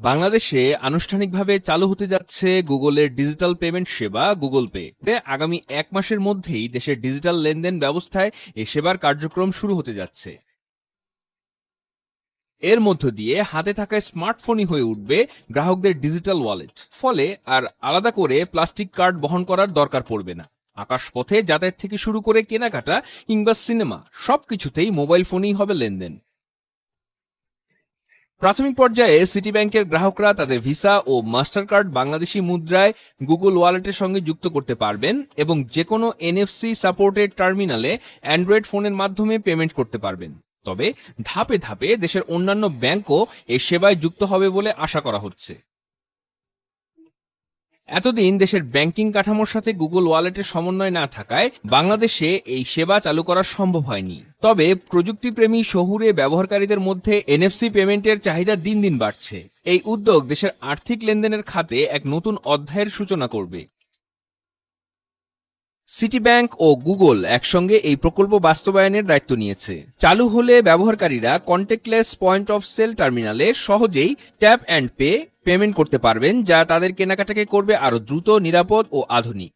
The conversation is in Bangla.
বাংলাদেশে আনুষ্ঠানিকভাবে চালু হতে যাচ্ছে গুগলের ডিজিটাল পেমেন্ট সেবা, গুগল পে। আগামী এক মাসের মধ্যেই দেশের ডিজিটাল লেনদেন ব্যবস্থায় এ সেবার কার্যক্রম শুরু হতে যাচ্ছে। এর মধ্য দিয়ে হাতে থাকা স্মার্টফোনই হয়ে উঠবে গ্রাহকদের ডিজিটাল ওয়ালেট। ফলে আর আলাদা করে প্লাস্টিক কার্ড বহন করার দরকার পড়বে না। আকাশপথে যাতায়াত থেকে শুরু করে কেনাকাটা কিংবা সিনেমা, সবকিছুতেই মোবাইল ফোনেই হবে লেনদেন। প্রাথমিক পর্যায়ে সিটি ব্যাংকের গ্রাহকরা তাদের ভিসা ও মাস্টার কার্ড বাংলাদেশি মুদ্রায় গুগল ওয়ালেটের সঙ্গে যুক্ত করতে পারবেন এবং যে কোনো এনএফসি সাপোর্টেড টার্মিনালে অ্যান্ড্রয়েড ফোনের মাধ্যমে পেমেন্ট করতে পারবেন। তবে ধাপে ধাপে দেশের অন্যান্য ব্যাংকও এই সেবায় যুক্ত হবে বলে আশা করা হচ্ছে। এতদিন দেশের ব্যাংকিং কাঠামোর সাথে গুগল ওয়ালেটের সমন্বয় না থাকায় বাংলাদেশে এই সেবা চালু করা সম্ভব হয়নি। তবে প্রযুক্তিপ্রেমী শহুরে ব্যবহারকারীদের মধ্যে এনএফসি পেমেন্টের চাহিদা দিন দিন বাড়ছে। এই উদ্যোগ দেশের আর্থিক লেনদেনের খাতে এক নতুন অধ্যায়ের সূচনা করবে। সিটি ব্যাংক ও গুগল একসঙ্গে এই প্রকল্প বাস্তবায়নের দায়িত্ব নিয়েছে। চালু হলে ব্যবহারকারীরা কন্ট্যাক্টলেস পয়েন্ট অফ সেল টার্মিনালে সহজেই ট্যাপ অ্যান্ড পে পেমেন্ট করতে পারবেন যা তাদের কেনাকাটাকে করবে আরও দ্রুত নিরাপদ ও আধুনিক।